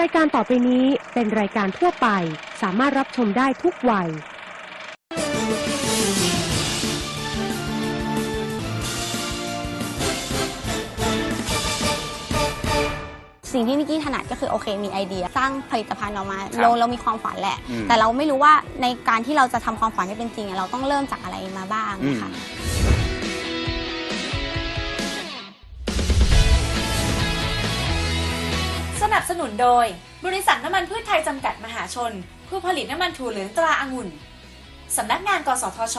รายการต่อไปนี้เป็นรายการทั่วไป สามารถรับชมได้ทุกวัย สิ่งที่นิกกี้ถนัดก็คือโอเคมีไอเดีย สร้างผลิตภัณฑ์ออกมาครับเราเรามีความฝันแหละ อืมแต่เราไม่รู้ว่าในการที่เราจะทำความฝันให้เป็นจริงอะเราต้องเริ่มจากอะไรมาบ้างนะคะส นับสนุนโดย บริษัทน้ำมันพืชไทยจำกัดมหาชน ผู้ผลิตน้ำมันถั่วเหลืองตราอางุ่น สำนักงานกสทช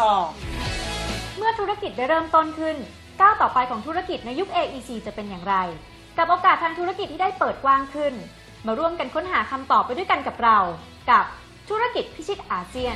เมื่อธุรกิจได้เริ่มต้นขึ้น ก้าวต่อไปของธุรกิจในยุค AEC จะเป็นอย่างไร กับโอกาสทางธุรกิจที่ได้เปิดกว้างขึ้น มาร่วมกันค้นหาคำตอบไปด้วยกันกับเรา กับธุรกิจพิชิตอาเซียน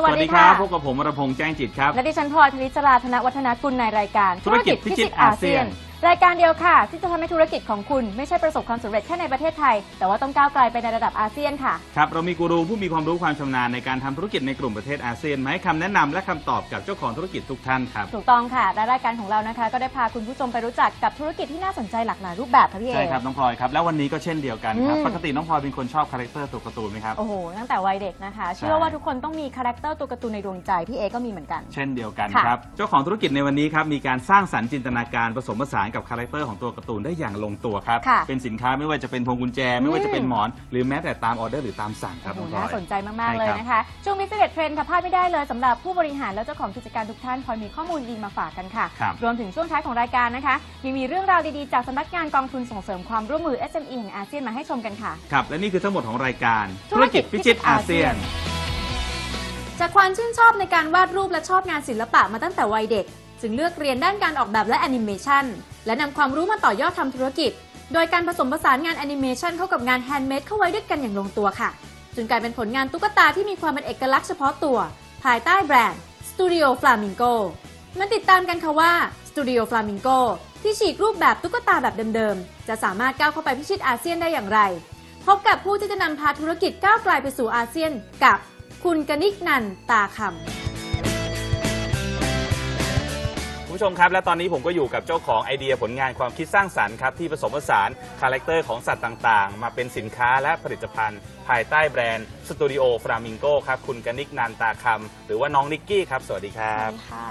สวัสดีครับ พบกับผมวรพงษ์แจ้งจิตครับ และดิฉันพลอยธนิจราธนวัฒนกุลในรายการ ธุรกิจพิชิตอาเซียน รายการเดียวค่ะ ที่จะทำให้ธุรกิจของคุณไม่ใช่ประสบความสำเร็จแค่ในประเทศไทย แต่ว่าต้องก้าวไกลไปในระดับอาเซียนค่ะ ครับ เรามีกูรูผู้มีความรู้ความชำนาญในการทำธุรกิจในกลุ่มประเทศอาเซียนมาให้คำแนะนำและคำตอบกับเจ้าของธุรกิจทุกท่านครับ ถูกต้องค่ะและรายการของเรานะคะ ก็ได้พาคุณผู้ชมไปรู้จักกับธุรกิจที่น่าสนใจหลากหลายรูปแบบค่ะพี่เอ ใช่ครับ น้องพลอยครับ แล้ววันนี้ก็เช่นเดียวกันครับ อืม ปกติน้องพลอยเป็นคนชอบคาแรคเตอร์ตัวการ์ตูนไหมครับ โอ้โหตั้งแต่วัยเด็กนะคะ เชื่อว่าทุกคนต้องมีคาแรคเตอร์ตัวการ์ตูนในดวงใจพี่เอก็มีเหมือนกัน เช่นเดียวกันค่ะ ครับ เจ้าของธุรกิจในวันนี้ครับมีการสร้างสรรค์จินตนาการผสมผสานกับคาแรคเตอร์ของตัวการ์ตูนได้อย่างลงตัวครับ ค่ะ เป็นสินค้าไม่ว่าจะเป็นพวงกุญแจ ไม่ว่าจะเป็นหมอน หรือแม้แต่ตามออเดอร์หรือตามสั่งครับโอ้น้โหองพลอน่าย สนใจมากๆใช่เลยครับนะคะ ช่วงมิสเตอร์เทรนด์ค่ะพลาดไม่ได้เลยสำหรับผู้บริหารและเจ้าของกิจการทุกท่านพลอยมีข้อมูลดีมาฝากกันค่ะ ครับ รวมถึงช่วงท้ายของรายการนะคะยังมีเรื่องราวดีๆ จากสำนักงานกองทุนส่งเสริมความร่วมมือ SME แห่งอาเซียนมาให้ชมกันค่ะ ครับ และนี่คือทั้งหมดของรายการ ธุรกิจพิชิตอาเซียน จากความชื่นชอบในการวาดรูปและชอบงานศิลปะมาตั้งแต่วัยเด็ก จึงเลือกเรียนด้านการออกแบบและแอนิเมชันและนำความรู้มาต่อยอดทำธุรกิจ โดยการผสมผสานงานแอนิเมชันเข้ากับงานแฮนด์เมดเข้าไว้ด้วยกันอย่างลงตัวค่ะจนกลายเป็นผลงานตุ๊กตาที่มีความเป็นเอกลักษณ์เฉพาะตัว ภายใต้แบรนด์ Studio Flamingo มาติดตามกันค่ะว่า Studio Flamingo ที่ฉีกรูปแบบตุ๊กตาแบบเดิมๆ จะสามารถก้าวเข้าไปพิชิตอาเซียนได้อย่างไร พบกับผู้ที่จะนำพาธุรกิจก้าวไกลไปสู่อาเซียนกับ คุณกนิกนันตาคำ คุณผู้ชมครับ และตอนนี้ผมก็อยู่กับเจ้าของไอเดียผลงานความคิดสร้างสรรค์ครับที่ผสมผสานคาแรคเตอร์ของสัตว์ต่างๆ มาเป็นสินค้าและผลิตภัณฑ์ ภายใต้แบรนด์สตูดิโอฟลามิงโกครับคุณกนิกนันตาคำหรือว่าน้องนิกกี้ครับสวัสดีคสรัวับสดีค่ะ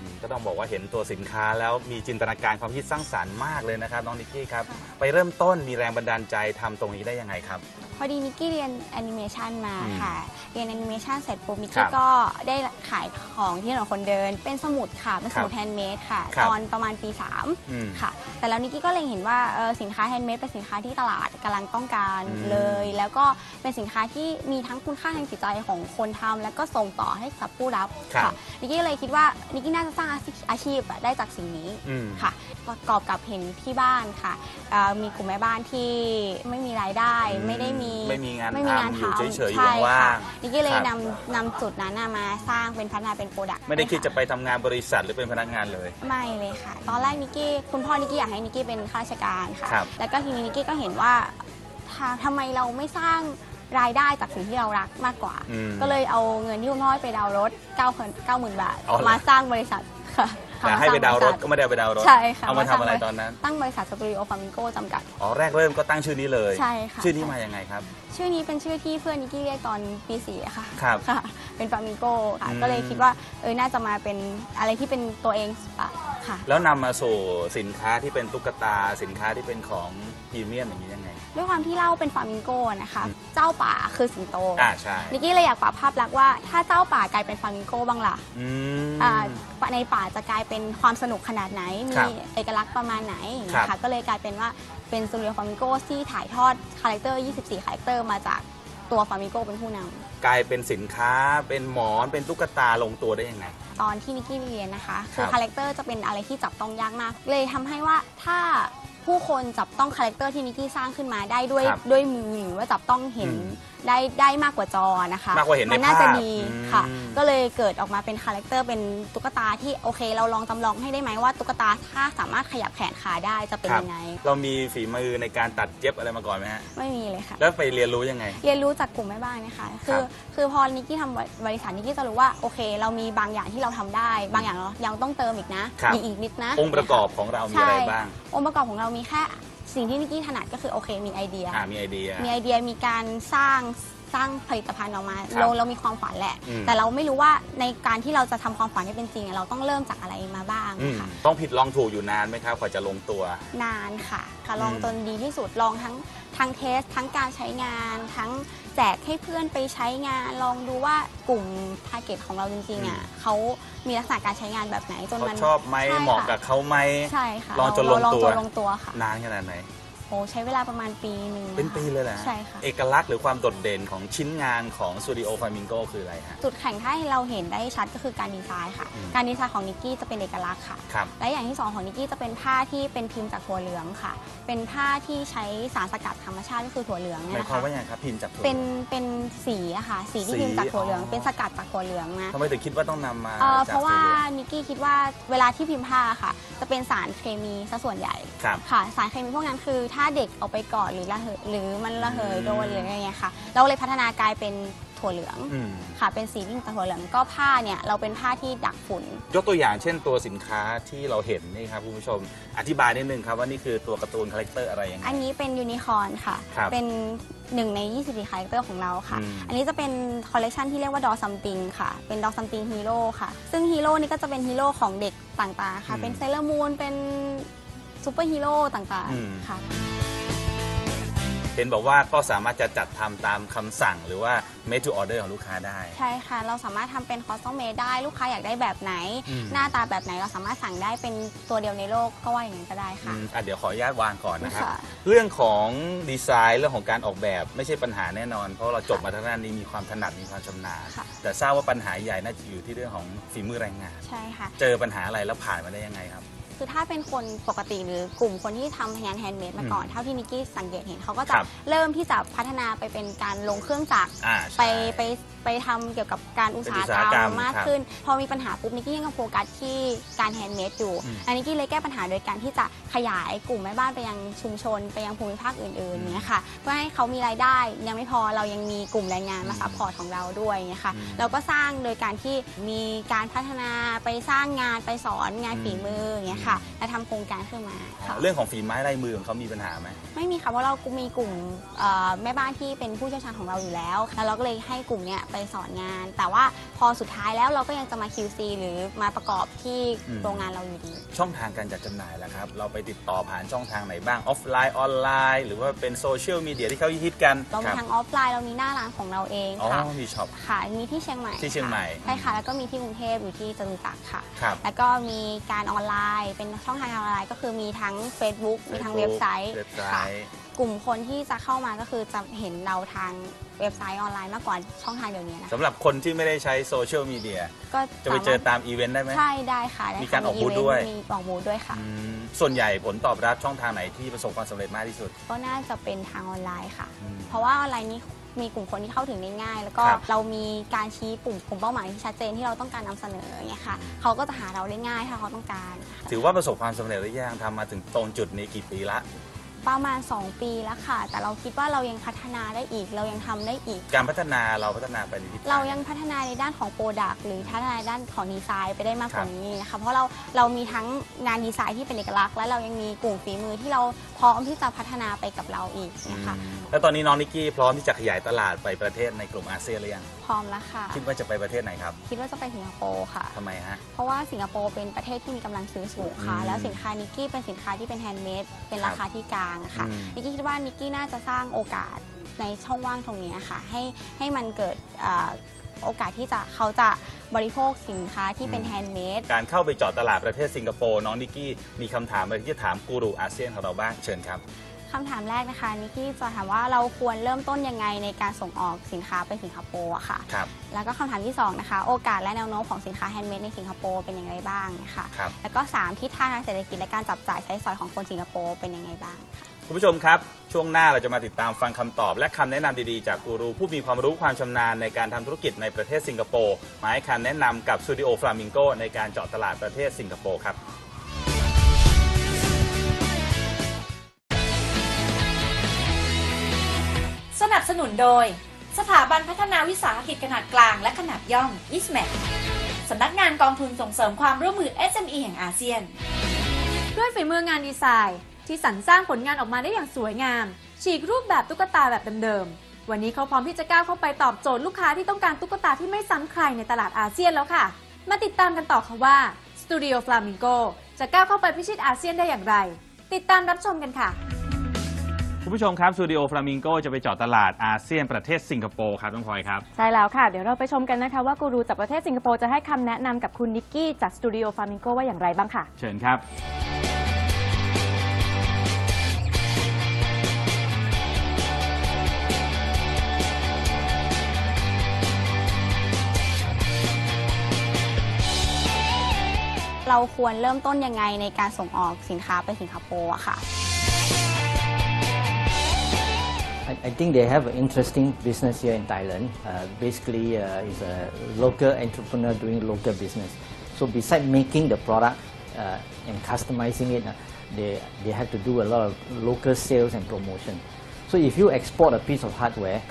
อืมก็ต้องบอกว่าเห็นตัวสินค้าแล้วมีจินตนาการความคิดสร้างสรรค์มากเลยนะครับน้องนิกกี้ครับค่ะไปเริ่มต้นมีแรงบันดาลใจทำตรงนี้ได้ยังไงครับพ อดีนิกกี้เรียนแอนิเมชันมาอืมค่ะ เรียนแอนิเมชันเสร็จปุ๊บนิกครักี้บก็ได้ขายของที่ถนนคนเดิน เป็นสมุดค่ะ เป็นสมุดครับแฮนด์เมดค่ะครับตอนประมาณปีอืม3ค่ะ แต่แล้วนิกกี้ก็เล็งเห็นว่าเออสินค้าแฮนด์เมดเป็นสินค้าที่ตลาดกำลังต้องการอืมเลย แล้วก็เป็นสินค้าที่มีทั้งคุณค่าทางจิตใจของคนทำแล้วก็ส่งต่อให้กับผู้รับครับค่ะนิกกี้เลยคิดว่านิกกี้น่าจะสร้างอาชีพอาชีพอะได้จากสิ่งนี้อืมค่ะ ประกอบกับเห็นที่บ้านค่ะเอ่อมีกลุ่มแม่บ้านที่ไม่มีรายได้อืมไม่ได้มีไม่มีงานไม่มีงานทำอยู่ทำเฉยๆอยู่ใช่ว่างๆค่ะนิกกี้เลยครับ นำนำจุดนั้นน่ะมาสร้างเป็นพัฒนาเป็นโปรดักต์ไม่ได้คิดจะไปทำงานบริษัทหรือเป็นพนักงานเลย ไม่เลยค่ะ ตอนแรกนิกกี้คุณพ่อนิกกี้อยากให้นิกกี้เป็นข้าราชการค่ะ ครับ แล้วก็ทีนี้นิกกี้ก็เห็นว่าถ้าทำไมเราไม่สร้างรายได้จากสิ่งที่เรารักมากกว่า อืม ก็เลยเอาเงินที่คุณพ่อให้ไปดาวน์รถ9 9 0 0 0 0 บาทอ๋อเหรอ มาสร้างบริษัทค่ะ แต่ให้ไปดาวน์รถก็ไม่ได้เอาไปดาวน์รถ ใช่ค่ะเอามาสทำร้งอะไรบตอนนั้น ตั้งบริษัทสตูดิโอฟามิงโกจำกัด อ๋อ แรกเริ่มก็ตั้งชื่อนี้เลย ใช่ค่ะ ชื่อนี้มายังไงครับ ชื่อนี้เป็นชื่อที่เพื่อนนิกกี้เรียกตอนปีสี่อะค่ะ ครับ ค่ะ เป็นฟามิงโกค่ะอืมก็เลยคิดว่าเออ น่าจะมาเป็นอะไรที่เป็นตัวเองอะค่ะ แล้วนำมาสู่สินค้าที่เป็นตุ๊กตา สินค้าที่เป็นของพรีเมียมอย่างนี้ยังไง ด้วยความที่เล่าเป็นฟามิงโกนะคะอืมเจ้าป่าคือสิงโตอ่าใช่ นิกกี้เลยอยากปรับภาพลักษณ์ว่าถ้าเจ้าป่ากลายเป็นฟามิงโกบ้างล่ะอืม อ่าในป่าจะกลายเป็นความสนุกขนาดไหน มีครับเอกลักษณ์ประมาณไหนอย่างครัเงี้บยค่ะก็เลยกลายเป็นว่าเป็นสตูดิโอฟามิงโกที่ถ่ายทอดคาแรคเตอร์ 24 คาแรคเตอร์มาจากตัวฟามิงโกเป็นผู้นำ กลายเป็นสินค้าเป็นหมอนเป็นตุ๊กตาลงตัวได้ยังไง ตอนที่นิกกี้เรียนนะคะคคืรัอบคาแรคเตอร์จะเป็นอะไรที่จับต้องยากมาก เลยทำให้ว่าถ้า ผู้คนจับต้องคาแรคเตอร์ที่นิกกี้สร้างขึ้นมาได้ด้วยครับ ด้วยมือหรือว่าจับต้องเห็น อืม ได้ได้มากกว่าจอนะคะมากกว่าเห็นในมัน่าจะภาพดีอืมค่ะก็เลยเกิดออกมาเป็นคาแรคเตอร์เป็นตุ๊กตาที่โอเค เราลองจำลองให้ได้ไหมว่าตุ๊กตาถ้าสามารถขยับแขนขาได้จะเป็นครับยังไง เรามีฝีมือในการตัดเย็บอะไรมาก่อนไหมฮะ ไม่มีเลยค่ะ แล้วไปเรียนรู้ยังไง เรียนรู้จากกลุ่มแม่บ้านนะคะ คือครับคือพอนิกกี้ทำบริษัทนิกกี้จะรู้ว่าโอเค เรามีบางอย่างที่เราทำได้ บางอย่างเรายังต้องเติมอีกนะครับมีอีกนิดนะองค์ประกอบของเรามีอะไรบ้าง องค์ประกอบของเรามีแค่ สิ่งที่นิกกี้ถนัดก็คือโอเคมีไอเดีย อ่ามีไอเดีย มีไอเดียมีการสร้างสร้างผลิตภัณฑ์ออกมา ครับเราเรามีความฝันแหละ อืม แต่เราไม่รู้ว่าในการที่เราจะทำความฝันให้เป็นจริงอะเราต้องเริ่มจากอะไรมาบ้างอืมค่ะ ต้องผิดลองถูกอยู่นานไหมครับกว่าจะลงตัว นานค่ะค่ะลองอืมจนดีที่สุดลองทั้งทั้งเทส ทั้งการใช้งานทั้ง แจกให้เพื่อนไปใช้งานลองดูว่ากลุ่มทาร์เก็ตของเราจริงๆอะเขามีลักษณะการใช้งานแบบไหนจนเขามันชอบไหมใช่เหมาะค่กับเขาไหมใช่ค่ะลองจนเราลงตัว ลองจนลงตัวค่ะ นานขนาดไหนโอ้ใช้เวลาประมาณปีหนึ่งเป็นนะคะปีเลยแหละใช่ค่ะ เอกลักษณ์หรือความโดดเด่นของชิ้นงานของสตูดิโอฟามิงโกคืออะไรฮะ จุดแข็งถ้าให้เราเห็นได้ชัดก็คือการดีไซน์ค่ะ อืม การดีไซน์ของนิกกี้จะเป็นเอกลักษณ์ค่ะ ครับ และอย่างที่สองของนิกกี้จะเป็นผ้าที่เป็นพิมพ์จากถั่วเหลืองค่ะ เป็นผ้าที่ใช้สารสกัดธรรมชาติก็คือถั่วเหลืองหเนี่ยมายนะความคะ ว่าอย่างครับพิมพ์จากตัวเป็นเป็นสีอะค่ะ สีที่สีพิมพ์จากถั่วเหลืองอ๋อเป็นสกัดจากถั่วเหลืองนะ ทำไมถึงคิดว่าต้องนำมาเอ่อจากเพราะว่าสตูดิโอนิกกี้คิดว่าเวลาที่พิมพ์ผ้าค่ะ จะเป็นสารเคมีซะส่วนใหญ่ครับ ค่ะ สารเคมีพวกนั้นคือถ้าเด็กเอาไปกอดหรือระเหยหรือมันระเหยอืมโดนหรืออะไรเงี้ยค่ะ เราเลยพัฒนากลายเป็นถั่วเหลืองอืมค่ะ เป็นสีที่จากถั่วเหลืองก็ผ้าเนี่ยเราเป็นผ้าที่ดักฝุ่น ยกตัวอย่างเช่นตัวสินค้าที่เราเห็นนี่ครับคุณผู้ชม อธิบายนิดนึงครับว่านี่คือตัวการ์ตูนคาแรคเตอร์อะไรยังไง อันนี้เป็นยูนิคอร์นค่ะ ครับเป็นหนึ่งใน 24คาแรคเตอร์ของเราค่ะ อืม อันนี้จะเป็นคอลเลกชันที่เรียกว่าดอซัมติงค่ะ เป็นดอซัมติงฮีโร่ค่ะ ซึ่งฮีโร่นี่ก็จะเป็นฮีโร่ของเด็กต่างๆ ค่ะ เป็นเซเลอร์มูน เป็นซูเปอร์ฮีโร่ต่างอืมๆค่ะ เห็นบอกว่าก็สามารถจะจัดทำตามคำสั่งหรือว่า made to order ของลูกค้าได้ ใช่ค่ะ เราสามารถทำเป็นคอสตอมเมดได้ลูกค้าอยากได้แบบไหน อืม หน้าตาแบบไหนเราสามารถสั่งได้เป็นตัวเดียวในโลกก็ว่าอย่างนั้นก็ได้อืค่ะ มอะเดี๋ยวขออนุญาตวางก่อนนะครับ ค่ะ เรื่องของดีไซน์เรื่องของการออกแบบไม่ใช่ปัญหาแน่นอน เพราะเราจบมาทางด้านนี้มีความถนัดมีความชำนาญค่ะ แต่ทราบว่าปัญหาใหญ่น่าจะอยู่ที่เรื่องของฝีมือแรงงาน ใช่ค่ะ เจอปัญหาอะไรแล้วผ่านมาได้ยังไงครับ คือถ้าเป็นคนปกติหรือกลุ่มคนที่ทำงานแฮนด์เมดมาก่อนอืมเท่าที่นิกกี้สังเกตเห็นเขาก็จะครับเริ่มที่จะพัฒนาไปเป็นการลงเครื่องจักร อ่าไปใช่ไปไปทำเกี่ยวกับการอุตสาหเป็นอุตสาหกกรรรรมมมากครับขึ้น พอมีปัญหาปุ๊บนิกกี้ยังโฟกัสที่การแฮนด์เมดอยู่ อืม อันนี้กี้เลยแก้ปัญหาโดยการที่จะขยายกลุ่มแม่บ้านไปยังชุมชน ไปยังภูมิภาคอื่นอืมๆเนี้ยค่ะเพื่อให้เขามีรายได้ยังไม่พอเรายังมีกลุ่มแรงงานมาอืมซัพพอร์ตของเราด้วยเนี้ยค่ะอืมเราก็สร้างโดยการที่มีการพัฒนาไปสร้างงานไปสอนงานอืมฝีมืออย่างเงี้ยค่ะและทำโครงการขึ้นมาค่ะ เรื่องของฝีไม้ลายมือของเขามีปัญหาไหม ไม่มีค่ะเพราะเรามีกลุ่มเอ่อแม่บ้านที่เป็นผู้เชี่ยวชาญของเราอยู่แล้ว แล้วเราก็เลยให้กลุ่มเนี้ยไปสอนงาน แต่ว่าพอสุดท้ายแล้วเราก็ยังจะมา QC หรือมาประกอบที่อืม โรงงานเราอยู่ดี ช่องทางการจัดจำหน่ายล่ะครับ เราไปติดต่อผ่านช่องทางไหนบ้าง ออฟไลน์ ออนไลน์ หรือว่าเป็นโซเชียลมีเดียที่เขาฮิตกันเราคมีรับทั้งออฟไลน์เรามีหน้าร้านของเราเองอ๋อค่ะ มีช็อป ค่ะ มีที่เชียงใหม่ที่เชียงใหม่ ค่ะใช่ค่ะ แล้วก็มีที่กรุงเทพอยู่ที่จตุจักรค่ะ ครับ แล้วก็มีการออนไลน์เป็นช่องทางออนไลน์ก็คือมีทั้ง Facebook มีทั้ง Facebook เว็บไซต์เว็บไซค่ะต์กลุ่มคนที่จะเข้ามาก็คือจะเห็นเราทางเว็บไซต์ออนไลน์มากกว่าช่องทางเดี๋ยวนี้นะคะสำหรับคนที่ไม่ได้ใช้โซเชียลมีเดียก็จะไปเจอสามารถตามอีเวนต์ได้ไหม ใช่ได้ค่ะได้มีค่ะการออกบูธเนต์ด้วย มีออกบูธด้วยค่ะ อืมส่วนใหญ่ผลตอบรับช่องทางไหนที่ประสบความสำเร็จมากที่สุด ก็น่าจะเป็นทางออนไลน์ค่ะ อืม เพราะว่าออนไลน์นี้ มีกลุ่มคนที่เข้าถึงได้ง่าย แล้วก็ครับ เรามีการชี้ปุ่มกลุ่มเป้าหมายที่ชัดเจนที่เราต้องการนำเสนออย่างเงี้ยค่ะเขาก็จะหาเราได้ง่ายถ้าเขาต้องการค่ะ ถือว่าประสบความสำเร็จหรือยังทำมาถึงตรงจุดนี้กี่ปีละ ประมาณ 2 ปีแล้วค่ะ แต่เราคิดว่าเรายังพัฒนาได้อีก เรายังทำได้อีก การพัฒนาเราพัฒนาไปในทิศทาง เรายังพัฒนาในด้านของโปรดักต์หรือพัฒนาในด้านของดีไซน์ไปได้มากกครัว่าบนี้นะคะ เพราะเราเรามีทั้งงานดีไซน์ที่เป็นเอกลักษณ์และเรายังมีกลุ่มฝีมือที่เราพร้อมที่จะพัฒนาไปกับเราอีกนะคะอืมแล้วตอนนี้น้องนิกกี้พร้อมที่จะขยายตลาดไปประเทศในกลุ่มอาเซียนหรือยังพร้อมแล้วค่ะ คิดว่าจะไปประเทศไหนครับคิดว่าจะไปสิงคโปร์ค่ะ ทำไมฮะ เพราะว่าสิงคโปร์เป็นประเทศที่มีกำลังซื้อสูงค่ะ อืมแล้วสินค้านิกกี้เป็นสินค้าที่เป็นแฮนด์เมดเป็นราคาที่กลางอะค่ะ อืม นิกกี้คิดว่านิกกี้น่าจะสร้างโอกาสในช่องว่างตรงนี้ค่ะ ให้ให้มันเกิดเอ่อโอกาสที่จะเขาจะบริโภคสินค้าที่เป็นแฮนด์เมด การเข้าไปเจาะตลาดประเทศสิงคโปร์น้องนิกกี้มีคำถามอะไรที่จะถามกูรูอาเซียนของเราบ้างเชิญครับ คำถามแรกนะคะนิกกี้จะถามว่าเราควรเริ่มต้นยังไงในการส่งออกสินค้าไปสิงคโปร์อะค่ะ ครับ แล้วก็คำถามที่สองนะคะ โอกาสและแนวโน้มของสินค้าแฮนด์เมดในสิงคโปร์เป็นยังไงบ้างนะคะครับ แล้วก็สามทิศทางทางเศรษฐกิจและการจับจ่ายใช้สอยของคนสิงคโปร์เป็นยังไงบ้างค่ะ คุณผู้ชมครับ ช่วงหน้าเราจะมาติดตามฟังคำตอบ และคำแนะนำดีๆ จากกูรูผู้มีความรู้ความชำนาญในการทำธุรกิจในประเทศสิงคโปร์มาให้คำแนะนำกับสตูดิโอฟลามิงโกในการเจาะตลาดประเทศสิงคโปร์ครับ สนุนโดย สถาบันพัฒนาวิสาหกิจขนาดกลางและขนาดย่อม ISMEC สำนักงานกองทุนส่งเสริมความร่วมมือ SME แห่งอาเซียน ด้วยฝีมืองานดีไซน์ ที่สรรสร้างผลงานออกมาได้อย่างสวยงาม ฉีกรูปแบบตุ๊กตาแบบเดิมๆ วันนี้เขาพร้อมที่จะก้าวเข้าไปตอบโจทย์ลูกค้าที่ต้องการตุ๊กตาที่ไม่ซ้ำใครในตลาดอาเซียนแล้วค่ะ มาติดตามกันต่อค่ะว่าสตูดิโอฟลามิงโกจะก้าวเข้าไปพิชิตอาเซียนได้อย่างไร ติดตามรับชมกันค่ะ คุณผู้ชมครับสตูดิโอฟลามิงโกจะไปเจาะตลาดอาเซียนประเทศสิงคโปร์ครับน้องพลอยครับ ใช่แล้วค่ะ เดี๋ยวเราไปชมกันนะคะว่ากูรูจากประเทศสิงคโปร์จะให้คำแนะนำกับคุณนิกกี้จากสตูดิโอฟามิงโกว่าอย่างไรบ้างค่ะ เชิญครับ เราควรเริ่มต้นยังไงในการส่งออกสินค้าไปสิงคโปร์อะค่ะ I, I think they have an interesting business here in Thailand. Uh, basically, uh, it's a local entrepreneur doing local business. So besides making the product uh, and customizing it, uh, they, they have to do a lot of local sales and promotion. So if you export a piece of hardware,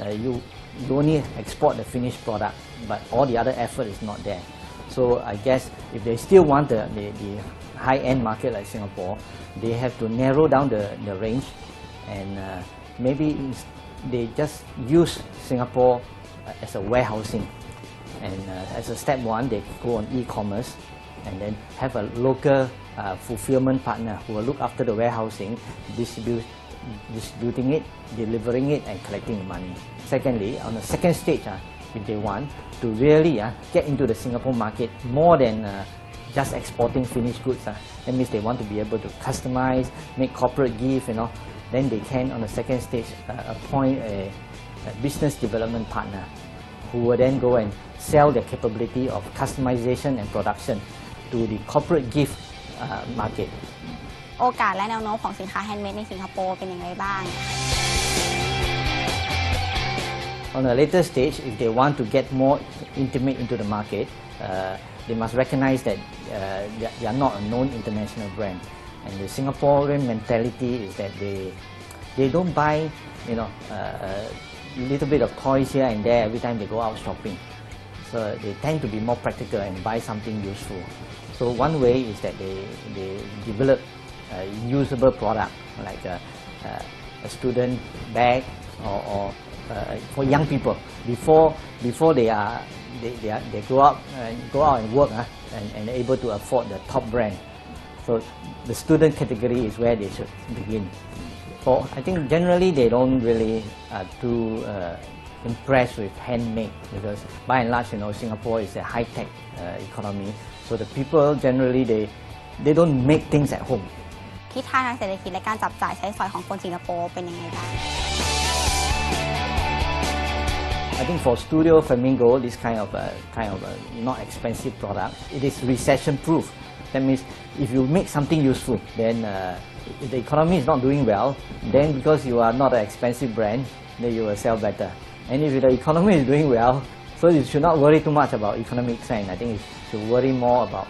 uh, you, you only export the finished product, but all the other effort is not there. So I guess if they still want the, the, the high-end market like Singapore, they have to narrow down the, the range and uh, maybe they just use Singapore uh, as a warehousing. And uh, as a step one, they go on e-commerce and then have a local uh, fulfillment partner who will look after the warehousing, distribute, distributing it, delivering it, and collecting the money. Secondly, on the second stage, uh, if they want to really uh, get into the Singapore market more than uh, just exporting finished goods. Uh. That means they want to be able to customize, make corporate gifts, you know Then they can, on the second stage, uh, appoint a, a business development partner who will then go and sell their capability of customization and production to the corporate gift uh, market. โอกาสและแนวโน้มของสินค้าแฮนด์เมดในสิงคโปร์เป็นอย่างไรบ้าง On a later stage, if they want to get more intimate into the market, uh, they must recognize that uh, they are- they are not a known international brand. And the Singaporean mentality is that they, they don't buy, you know, uh, a little bit of toys here and there every time they go out shopping. So they tend to be more practical and buy something useful. So one way is that they, they develop a usable product like a, a, student bag or, or uh, for young people before before they are they, they, are, they grow up and go out and work uh, and, and able to afford the top brand. So the student category is where they should begin. For I think generally they don't really uh, too uh, impressed with handmade because by and large you know Singapore is a high tech uh, economy. So the people generally they they don't make things at home. ทิศทางทางเศรษฐกิจและการจับจ่ายใช้สอยของคนสิงคโปร์เป็นยังไงบ้าง I think for Studio Flamingo, this kind of uh, kind of uh, not expensive product, it is recession proof. That means if you make something useful, then uh, if the economy is not doing well, then because you are not an expensive brand, then you will sell better. And if the economy is doing well, so you should not worry too much about economic trend. I think you should worry more about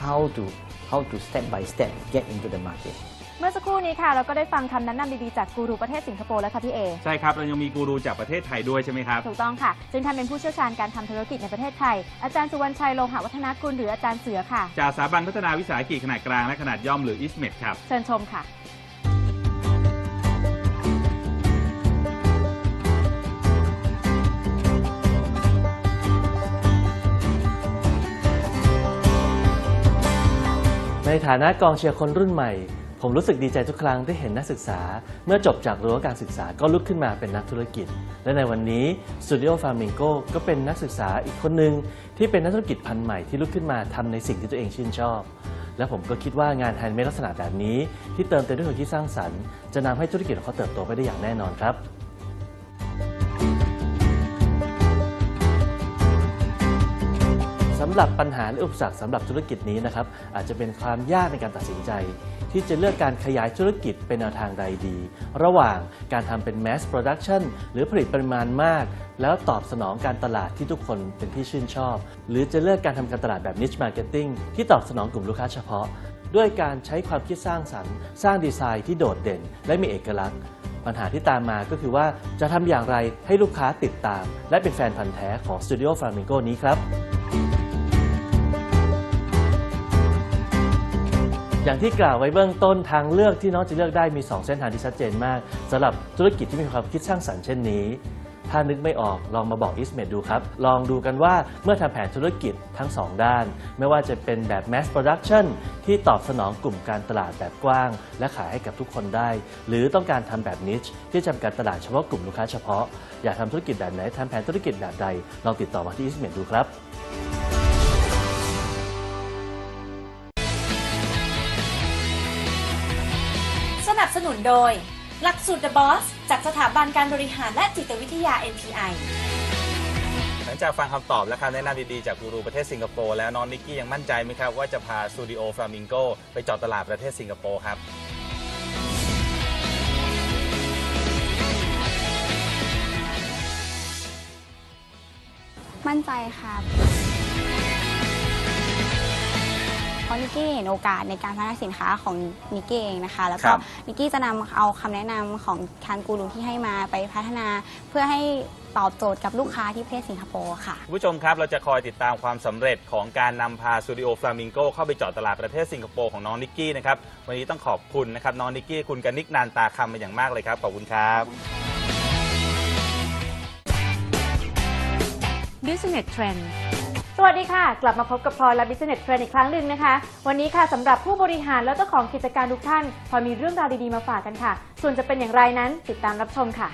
how to how to step by step get into the market. เมื่อสักครู่นี้ค่ะ เราก็ได้ฟังคำแนะนำดีๆจากกูรูประเทศสิงคโปร์แล้วค่ะพี่เอ ใช่ครับ เรายังมีกูรูจากประเทศไทยด้วยใช่ไหมครับ ถูกต้องค่ะ ซึ่งท่านเป็นผู้เชี่ยวชาญการทำธุรกิจในประเทศไทย อาจารย์สุวรรณชัยโลหะวัฒนากุลหรืออาจารย์เสือค่ะ จากสถาบันพัฒนาวิสาหกิจขนาดกลางและขนาดย่อมหรือ ISMED ครับ เชิญชมค่ะ ในฐานะกองเชียร์คนรุ่นใหม่ ผมรู้สึกดีใจทุกครั้งที่เห็นนักศึกษา เมื่อจบจากรั้วการศึกษาก็ลุกขึ้นมาเป็นนักธุรกิจ และในวันนี้ Studio Flamingo ก็เป็นนักศึกษาอีกคนหนึ่งที่เป็นนักธุรกิจพันธุ์ใหม่ที่ลุกขึ้นมาทำในสิ่งที่ตัวเองชื่นชอบ และผมก็คิดว่างานแฮนด์เมดลักษณะแบบนี้ ที่เติมเต็มด้วยความคิดสร้างสรรค์จะนำให้ธุรกิจของเขาเติบโตไปได้อย่างแน่นอนครับสำหรับปัญหาและอุปสรรคสำหรับธุรกิจนี้นะครับอาจจะเป็นความยากในการตัดสินใจ ที่จะเลือกการขยายธุรกิจเป็นแนวทางใดดี ระหว่างการทำเป็น mass production หรือผลิตปริมาณมาก แล้วตอบสนองการตลาดที่ทุกคนเป็นที่ชื่นชอบ หรือจะเลือกการทำการตลาดแบบ niche marketing ที่ตอบสนองกลุ่มลูกค้าเฉพาะ ด้วยการใช้ความคิดสร้างสรรค์ สร้างดีไซน์ที่โดดเด่น และมีเอกลักษณ์ปัญหาที่ตามมาก็คือว่าจะทำอย่างไรให้ลูกค้าติดตาม และเป็นแฟนพันธ์แท้ของ Studio Flamingo นี้ครับ อย่างที่กล่าวไว้เบื้องต้นทางเลือกที่น้องจะเลือกได้มี 2 เส้นทางที่ชัดเจนมากสำหรับธุรกิจที่มีความคิดสร้างสรรค์เช่นนี้ ถ้านึกไม่ออกลองมาบอกอิสเมดดูครับ ลองดูกันว่าเมื่อทำแผนธุรกิจทั้ง 2 ด้าน ไม่ว่าจะเป็นแบบ mass production ที่ตอบสนองกลุ่มการตลาดแบบกว้าง และขายให้กับทุกคนได้ หรือต้องการทำแบบ niche ที่จำกัดตลาดเฉพาะกลุ่มลูกค้าเฉพาะ อยากทำธุรกิจแบบไหนทำแผนธุรกิจแบบใดลองติดต่อมาที่อิสเมดดูครับ โดย หลักสูตร The Boss จากสถาบันการบริหารและจิตวิทยา NPI หลังจากฟังคำตอบและคำแนะนำดีๆ จากกูรูประเทศสิงคโปร์แล้วน้องนิกกี้ยังมั่นใจไหมครับ ว่าจะพาสตูดิโอฟลามิงโกไปเจาะตลาดประเทศสิงคโปร์ครับ มั่นใจครับ เพราะนิกกี้เห็นโอกาสในการพัฒนาสินค้าของนิกกี้เองนะคะ แล้วคก็รับ นิกกี้จะนำเอาคำแนะนำของทางกูรูที่ให้มาไปพัฒนาเพื่อให้ตอบโจทย์กับลูกค้าที่ประเทศสิงคโปร์ค่ะ คุณผู้ชมครับ เราจะคอยติดตามความสำเร็จของการนำพาสตูดิโอฟลามิงโกเข้าไปเจาะตลาดประเทศสิงคโปร์ของน้องนิกกี้นะครับ วันนี้ต้องขอบคุณนะครับ น้องนิกกี้คุณกนิกนานตาคำเป็นอย่างมากเลยครับ ขอบคุณครับ Business Trend สวัสดีค่ะ กลับมาพบกับพลอยและ Business Trend อีกครั้งหนึ่งนะคะ วันนี้ค่ะสำหรับผู้บริหารและเจ้าของกิจการทุกท่าน พอมีเรื่องราวดี ๆ มาฝากกันค่ะ ส่วนจะเป็นอย่างไรนั้นติดตามรับชมค่ะ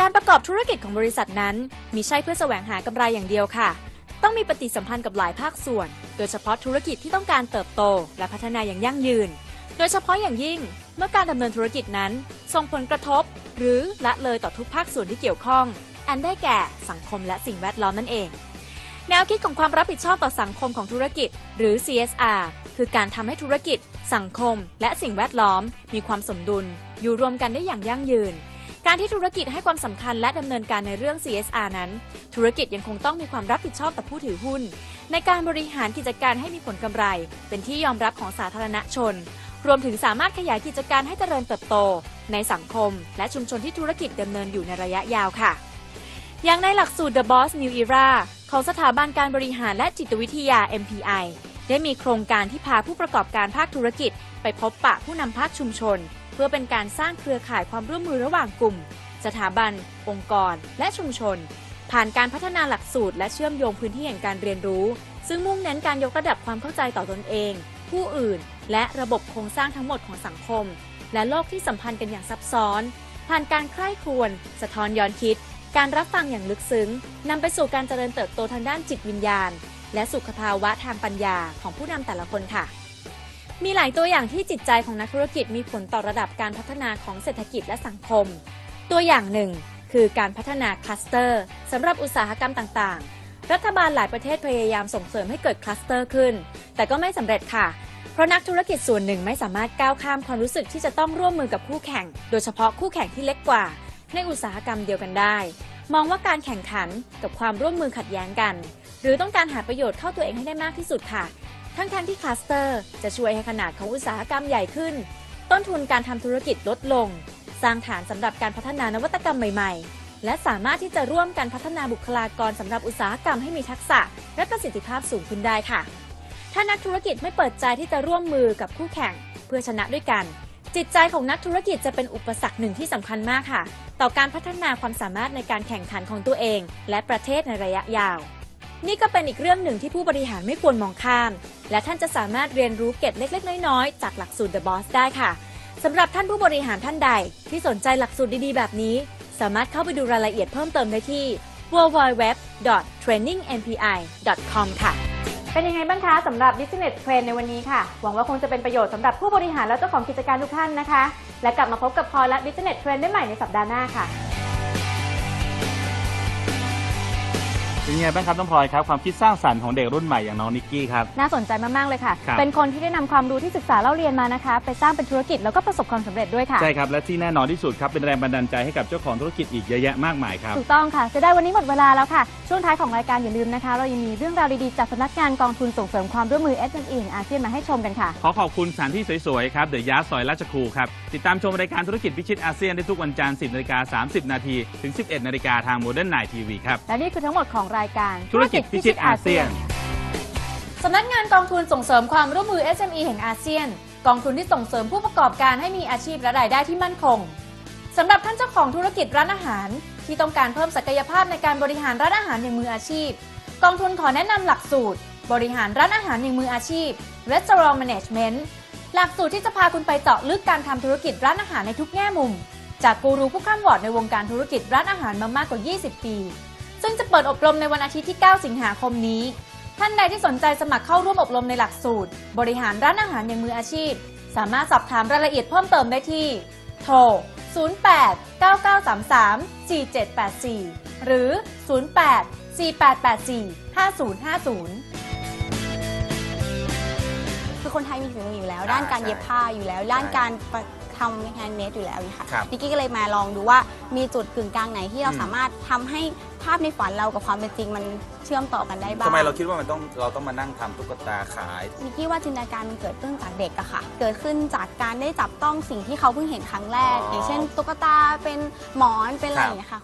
การประกอบธุรกิจของบริษัทนั้นมีใช่เพื่อแสวงหากำไรอย่างเดียวค่ะ ต้องมีปฏิสัมพันธ์กับหลายภาคส่วน โดยเฉพาะธุรกิจที่ต้องการเติบโต และพัฒนาอย่างยั่งยืน โดยเฉพาะอย่างยิ่ง เมื่อการดำเนินธุรกิจนั้นส่งผลกระทบ หรือละเลยต่อทุกภาคส่วนที่เกี่ยวข้อง อันได้แก่สังคมและสิ่งแวดล้อมนั่นเอง แนวคิดของความรับผิดชอบต่อสังคมของธุรกิจ หรือ CSR คือการทำให้ธุรกิจ สังคม และสิ่งแวดล้อม มีความสมดุล อยู่รวมกันได้อย่างยั่งยืน การที่ธุรกิจให้ความสำคัญและดำเนินการในเรื่อง CSR นั้น ธุรกิจยังคงต้องมีความรับผิดชอบต่อผู้ถือหุ้น ในการบริหารกิจการให้มีผลกำไร เป็นที่ยอมรับของสาธารณชน รวมถึงสามารถขยายกิจการให้เจริญเติบโต ในสังคม และชุมชนที่ธุรกิจดำเนินอยู่ในระยะยาวค่ะอย่างในหลักสูตร The Boss New Era ของสถาบันการบริหารและจิตวิทยา MPI ได้มีโครงการที่พาผู้ประกอบการภาคธุรกิจ ไปพบปะผู้นำภาคชุมชน เพื่อเป็นการสร้างเครือข่ายความร่วมมือระหว่างกลุ่ม สถาบัน องค์กร และชุมชน ผ่านการพัฒนาหลักสูตร และเชื่อมโยงพื้นที่แห่งการเรียนรู้ ซึ่งมุ่งเน้นการยกระดับความเข้าใจต่อตนเอง ผู้อื่น และระบบโครงสร้างทั้งหมดของสังคม และโลกที่สัมพันธ์กันอย่างซับซ้อน ผ่านการใคร่ครวญสะท้อนย้อนคิด การรับฟังอย่างลึกซึ้งนำไปสู่การเจริญเติบโตทางด้านจิตวิญญาณ และสุขภาวะทางปัญญาของผู้นำแต่ละคนค่ะ มีหลายตัวอย่างที่จิตใจของนักธุรกิจมีผลต่อระดับการพัฒนาของเศรษฐกิจและสังคม ตัวอย่างหนึ่ง คือการพัฒนาคลัสเตอร์สำหรับอุตสาหกรรมต่างๆ รัฐบาลหลายประเทศพยายามส่งเสริมให้เกิดคลัสเตอร์ขึ้น แต่ก็ไม่สำเร็จค่ะเพราะนักธุรกิจส่วนหนึ่งไม่สามารถก้าวข้ามความรู้สึกที่จะต้องร่วมมือกับคู่แข่ง โดยเฉพาะคู่แข่งที่เล็กกว่า ในอุตสาหกรรมเดียวกันได้ มองว่าการแข่งขันกับความร่วมมือขัดแย้งกัน หรือต้องการหาประโยชน์เข้าตัวเองให้ได้มากที่สุดค่ะ ทั้งๆทที่คลัสเตอร์จะช่วยให้ขนาดของอุตสาหกรรมใหญ่ขึ้น ต้นทุนการทำธุรกิจลดลง สร้างฐานสำหรับการพัฒนานวัตกรรมใหม่ๆ และสามารถที่จะร่วมกันพัฒนาบุคลากรสำหรับอุตสาหกรรมให้มีทักษะ และประสิทธิภาพสูงขึ้นได้ค่ะ ถ้านักธุรกิจไม่เปิดใจที่จะร่วมมือกับคู่แข่ง เพื่อชนะด้วยกัน จิตใจของนักธุรกิจจะเป็นอุปสรรคหนึ่งที่สำคัญมากค่ะ ต่อการพัฒนาความสามารถในการแข่งขันของตัวเอง และประเทศในระยะยาว นี่ก็เป็นอีกเรื่องหนึ่งที่ผู้บริหารไม่ควรมองข้าม และท่านจะสามารถเรียนรู้เกร็ดเล็ก ๆ น้อยๆ จากหลักสูตร The Boss ได้ค่ะสำหรับท่านผู้บริหารท่านใด ที่สนใจหลักสูตรดีๆ แบบนี้ สามารถเข้าไปดูรายละเอียดเพิ่มเติมได้ที่ www.trainingmpi.com ค่ะ เป็นยังไงบ้างคะสำหรับ Business Trend ในวันนี้ค่ะ หวังว่าคงจะเป็นประโยชน์สำหรับผู้บริหารและเจ้าของกิจการทุกท่านนะคะ และกลับมาพบกับพลอยและ Business Trend ได้ใหม่ในสัปดาห์หน้าค่ะ เป็นไงบ้างครับน้องพลอยครับความคิดสร้างสรรค์ของเด็กรุ่นใหม่อย่างน้องนิกกี้ครับ น่าสนใจมากๆเลยค่ะ ครับ เป็นคนที่ได้นำความรู้ที่ศึกษาเล่าเรียนมานะคะ ไปสร้างเป็นธุรกิจแล้วก็ประสบความสำเร็จด้วยค่ะ ใช่ครับและที่แน่นอนที่สุดครับเป็นแรงบันดาลใจให้กับเจ้าของธุรกิจอีกเยอะแยะมากมายครับ ถูกต้องค่ะเสียดายวันนี้หมดเวลาแล้วค่ะ ช่วงท้ายของรายการอย่าลืมนะคะ เรายังมีเรื่องราวดีๆจากสำนักงานกองทุนส่งเสริมความร่วมมือ SME แห่งอาเซียนมาให้ชมกันค่ะ ขอขอบคุณสถานที่สวยๆครับเดอะยาซอยราชครูครับ ติดตามชมรายการธุรกิจพิชิตอาเซียนได้ทุกวันจันทร์ 10นาฬิกา30 นาทีถึง 11 นาฬิกาทางโมเดิร์นไนทีวีครับ และนี่คือทั้งหมดของรายการธุรกิจพิชิตอาเซียนสำนักงานกองทุนส่งเสริมความร่วมมือ SME แห่งอาเซียน กองทุนที่ส่งเสริมผู้ประกอบการให้มีอาชีพและรายได้ที่มั่นคงสำหรับท่านเจ้าของธุรกิจร้านอาหาร ที่ต้องการเพิ่มศักยภาพในการบริหารร้านอาหารอย่างมืออาชีพ กองทุนขอแนะนำหลักสูตร บริหารร้านอาหารอย่างมืออาชีพ Restaurant Management หลักสูตรที่จะพาคุณไปเจาะลึกการทำธุรกิจร้านอาหารในทุกแง่มุม จากกูรูผู้ข้ามวอร์ดในวงการธุรกิจร้านอาหารมามากกว่า 20 ปี ซึ่งจะเปิดอบรมในวันอาทิตย์ที่ 9 สิงหาคมนี้ ท่านใดที่สนใจสมัครเข้าร่วมอบรมในหลักสูตร บริหารร้านอาหารอย่างมืออาชีพ สามารถสอบถามรายละเอียดเพิ่มเติมได้ที่ โทร 08 9933 4784 หรือ 08 4884 5050คือคนไทยมีฝีมืออยู่แล้วอ่าด้านการใช่เย็บผ้าอยู่แล้ว ด้านใช่การประ ทำงานเมดอยู่แล้วนี่ค่ะครับนิกกี้ก็เลยมาลองดูว่ามีจุดกึ่งกลางไหนที่เราอืม สามารถทำให้ภาพในฝันเรากับความเป็นจริงมันเชื่อมต่อกันได้บ้าง ทำไมเราคิดว่ามันต้องเราต้องมานั่งทำตุ๊กตาขาย นิกกี้ว่าจินตนาการมันเกิดขึ้นจากเด็กอะค่ะ เกิดขึ้นจากการได้จับต้องสิ่งที่เขาเพิ่งเห็นครั้งแรก อ๋อออย่างเช่น ตุ๊กตาเป็นหมอนเป็นอะไรครับอย่างเงี้ยค่ะ